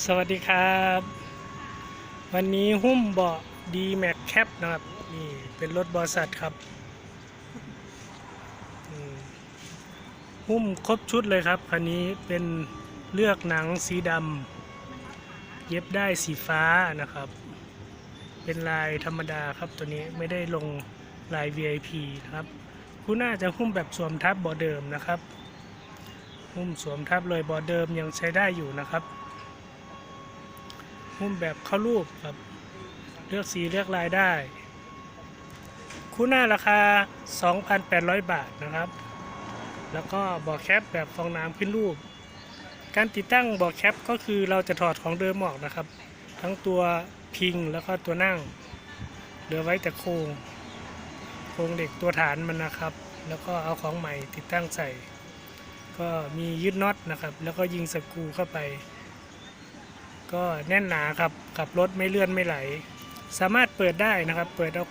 สวัสดีครับ วันนี้หุ้มเบาะดีแม็กแคปนะครับ นี่เป็นรถบริษัทครับหุ้มครบชุดเลยครับคันนี้เป็นเลือกหนังสีดำเย็บได้สีฟ้านะครับ เป็นลายธรรมดาครับตัวนี้ไม่ได้ลงลาย VIP นะครับคู่หน้าจะหุ้มแบบสวมทับเบาเดิมนะครับ หุ้มสวมทับเลยเบาเดิมยังใช้ได้อยู่นะครับ หุ้มแบบเข้ารูปครับ เลือกสีเลือกลายได้ คู่หน้าราคา 2,800 บาทนะครับ แล้วก็เบาะแคปแบบฟองน้ำขึ้นรูป การติดตั้งเบาะแคปก็คือเราจะถอดของเดิมออกนะครับ ทั้งตัวพิงแล้วก็ตัวนั่ง เหลือไว้แต่โครงโครงเหล็กตัวฐานมันนะครับ แล้วก็เอาของใหม่ติดตั้งใส่ ก็มียึดน็อตนะครับ แล้วก็ยิงสกรูเข้าไป ก็แน่นหนาครับขับรถไม่เลื่อนไม่ไหล สามารถเปิดได้นะครับ เปิดเอา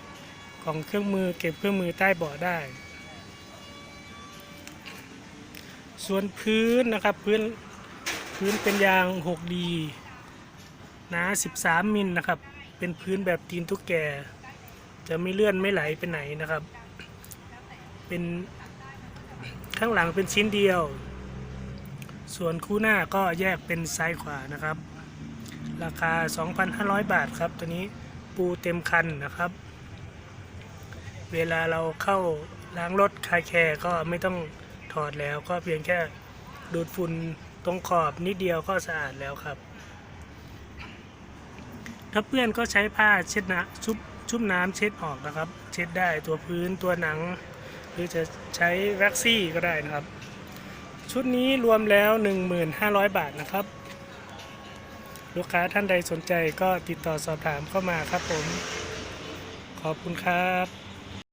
ของเครื่องมือเก็บเครื่องมือใต้เบาะได้ ส่วนพื้นนะครับพื้นพื้นเป็นยาง 6D หนา 13 มิลนะครับ เป็นพื้นแบบตีนตุ๊กแก จะไม่เลื่อนไม่ไหลไปไหนนะครับ เป็นข้างหลังเป็นชิ้นเดียว ส่วนคู่หน้าก็แยกเป็นซ้ายขวานะครับ ราคา 2,500 บาทครับ ตัวนี้ปูเต็มคันนะครับ เวลาเราเข้าล้างรถคายแคร์ก็ไม่ต้องถอดแล้วก็เพียงแค่ดูดฝุ่นตรงขอบนิดเดียวก็สะอาดแล้วครับ ถ้าเปื้อนก็ใช้ผ้าเช็ดนะชุบชุบน้ำเช็ดออกนะครับ เช็ดได้ตัวพื้นตัวหนัง หรือจะใช้แว็กซี่ก็ได้นะครับ ชุดนี้รวมแล้ว 1,500 บาทนะครับ ลูกค้าท่านใดสนใจก็ติดต่อสอบถามเข้ามาครับผม ขอบคุณครับ